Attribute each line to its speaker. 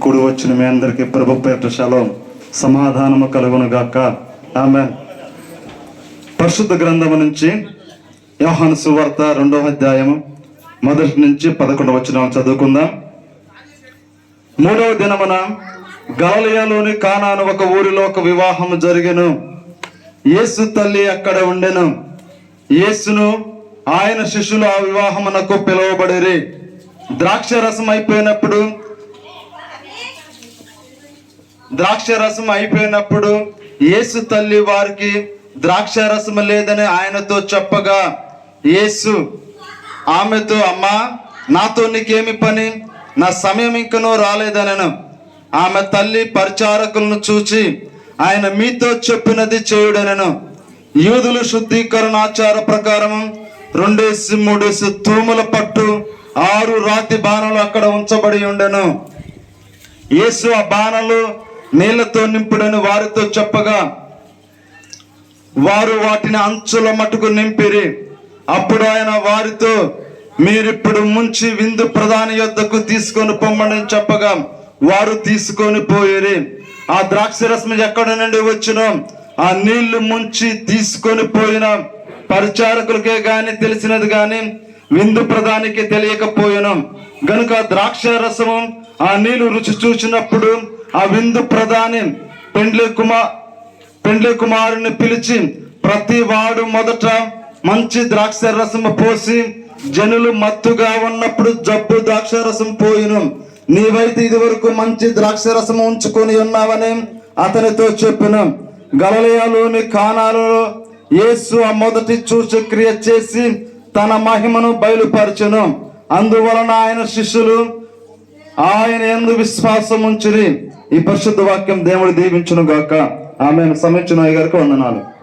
Speaker 1: కూడి వచ్చిన మీ అందరికీ ప్రభు పేట శలం. సమాధానము కలుగును గాక. ఆమె పరిశుద్ధ గ్రంథము నుంచి యోహాను సువార్త రెండవ అధ్యాయము మొదటి నుంచి పదకొండు వచ్చిన చదువుకుందాం. మూడవ దినమున గాలియాలోని కానాను ఒక ఊరిలో ఒక వివాహము జరిగెను. యేసు తల్లి అక్కడ ఉండెను. యేసును ఆయన శిష్యులు ఆ వివాహమునకు పిలువబడిరి. ద్రాక్ష రసం అయిపోయినప్పుడు ద్రాక్ష రసం అయిపోయినప్పుడు యేసు తల్లి వారికి ద్రాక్ష రసం లేదని ఆయనతో చెప్పగా యేసు ఆమెతో అమ్మా నాతో నీకేమి పని? నా సమయం ఇంకనూ రాలేదనను. ఆమె తల్లి పరిచారకులను చూచి ఆయన మీతో చెప్పినది చేయుడనను. యూదులు శుద్ధీకరణాచార ప్రకారం రెండేసి మూడేసి తూముల పట్టు ఆరు రాతి బాణలు అక్కడ ఉంచబడి ఉండెను. యేసు ఆ బాణలు నీళ్ళతో నింపుడని వారితో చెప్పగా వారు వాటిని అంచుల మటుకు నింపిరి. అప్పుడు ఆయన వారితో మీరిప్పుడు ముంచి విందు ప్రధాని యొద్దకు తీసుకొని పొమ్మని చెప్పగా వారు తీసుకొని పోయేరి. ఆ ద్రాక్ష రసం ఎక్కడి నుండి వచ్చినో ఆ నీళ్ళు ముంచి తీసుకొని పోయిన పరిచారకులకే గాని తెలిసినది గాని విందు ప్రధానికి తెలియకపోయినాం. గనుక ద్రాక్ష రసము ఆ నీళ్ళు రుచి చూసినప్పుడు ఆ విందు ప్రధాని పెండ్లి కుమార్ పెండ్లి కుమారుని పిలిచి ప్రతి వాడు మొదట మంచి ద్రాక్ష రసము పోసి జనులు మత్తుగా ఉన్నప్పుడు జబ్బు ద్రాక్ష రసం పోయిను. నీవైతే ఇది వరకు మంచి ద్రాక్ష రసము ఉంచుకొని ఉన్నావని అతనితో చెప్పిన. గలలయలోని కానాలలో యేసు ఆ మొదటి సూచక్రియ చేసి తన మహిమను బయలుపరచును. అందువలన ఆయన శిష్యులు ఆయన ఎందు విశ్వాసం ఉంచుని ఈ పరిశుద్ధ వాక్యం దేవుడు దీవించును గాక ఆమె సమీక్షణ గారికి వందనాలు.